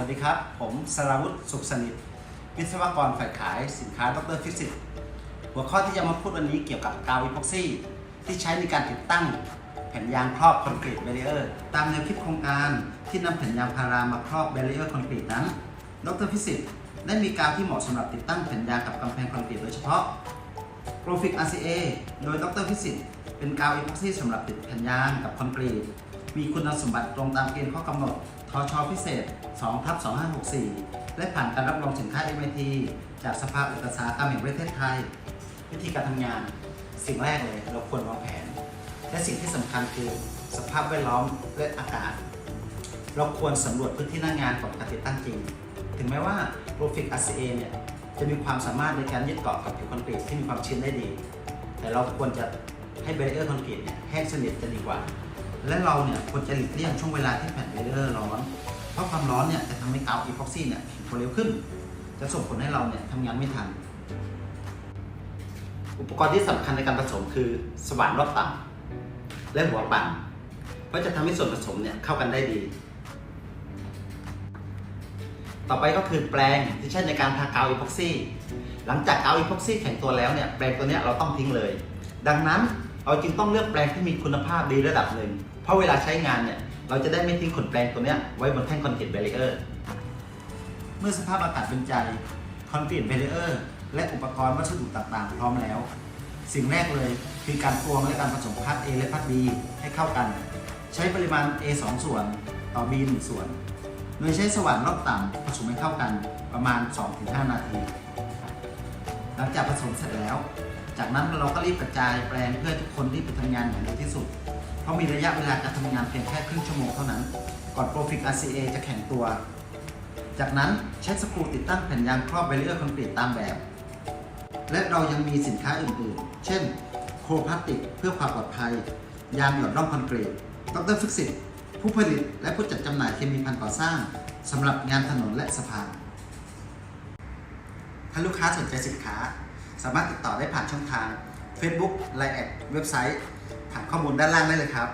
วัสดีครับ ผมสราวุฒิสุขสนิท วิศวกรฝ่ายขายสินค้าดรฟิสิกส์หัวข้อที่จะมาพูดวันนี้เกี่ยวกับกาวอีพ็อกซี่ที่ใช้ในการติดตั้งแผ่นยางครอบคอนกรีตเบรีเออร์ตามแนวคิดโครงการที่นำแผ่นยางพารามาครอบเบรีเออร์คอนกรีตนั้น ดรฟิสิกส์ได้มีกาวที่เหมาะสำหรับติดตั้งแผ่นยางกับกำแพงคอนกรีตโดยเฉพาะโปรฟิก RCA โดยดรพิสิทธิ์เป็นกาวอีพ็อกซี่สำหรับติดแผ่นยางกับคอนกรีต มีคุณสมบัติตรงตามเกณฑ์ข้อกำหนดทชพิเศษ2ทับ2564 และผ่านการรับรองสินค้า MIT จากสภาอุตสาหกรรมแห่งประเทศไทย วิธีการทำงาน สิ่งแรกเลยเราควรวางแผน และสิ่งที่สำคัญคือสภาพแวดล้อมและอากาศ เราควรสำรวจพื้นที่หน้างานก่อนการติดตั้งจริง ถึงแม้ว่า Profix RCA เนี่ยจะมีความสามารถในการยึดเกาะกับผิวคอนกรีตที่มีความชื้นได้ดี แต่เราควรจะให้เบรเออร์คอนกรีตเนี่ยแห้งสนิทจะดีกว่า และเราเนี่ยควรจะหลีกเลี่ยงช่วงเวลาที่แผ่นเบรเออร์ร้อน เพราะความร้อนเนี่ยจะทำให้กาวอีพ็อกซี่เนี่ยแข็งตัวเร็วขึ้น จะส่งผลให้เราเนี่ยทำงานไม่ทัน อุปกรณ์ที่สำคัญในการผสมคือสว่านรอบต่ำและหัวปั่นเพื่อจะทำให้ส่วนผสมเนี่ยเข้ากันได้ดี ต่อไปก็คือแปรงที่ใช้ในการทากาวอีพ็อกซี่ หลังจากกาวอีพ็อกซี่แข็งตัวแล้วเนี่ยแปรงตัวเนี้ยเราต้องทิ้งเลย ดังนั้น เราจึงต้องเลือกแปรงที่มีคุณภาพดีระดับหนึ่ง เพราะเวลาใช้งานเนี่ย เราจะได้ไม่ทิ้งขนแปรงตัวเนี้ยไว้บนแท่งคอนกรีตเบรเออร์ เมื่อสภาพอากาศเป็นใจ คอนกรีตเบรเออร์และอุปกรณ์วัสดุต่างๆ พร้อมแล้ว สิ่งแรกเลยคือการตวงและการผสมพาร์ท A และพาร์ท B ให้เข้ากัน ใช้ปริมาณ A 2 ส่วน ต่อ B 1 ส่วน โดยใช้สว่านรอบต่ำผสมให้เข้ากันประมาณ 2-5 นาที หลังจากผสมเสร็จแล้ว จากนั้นเราก็รีบกระจายแปลงเพื่อทุกคนรีบไปทำงานอย่างเร็วที่สุด เพราะมีระยะเวลาการทำงานเพียงแค่ครึ่งชั่วโมงเท่านั้น ก่อนโปรฟิก RCA จะแข็งตัว จากนั้นใช้สกรูติดตั้งแผ่นยางครอบเบรีเออร์คอนกรีตตามแบบ และเรายังมีสินค้าอื่นๆ เช่น โครพลาสติกเพื่อความปลอดภัย ยางหยดร่องคอนกรีตดรฟิกซิตผู้ผลิตและผู้จัดจำหน่ายเคมีภัณฑ์ก่อสร้างสำหรับงานถนนและสะพาน ถ้าลูกค้าสนใจสินค้า สามารถติดต่อได้ผ่านช่องทาง Facebook Line แอดเว็บไซต์ ถามข้อมูลด้านล่างได้เลยครับ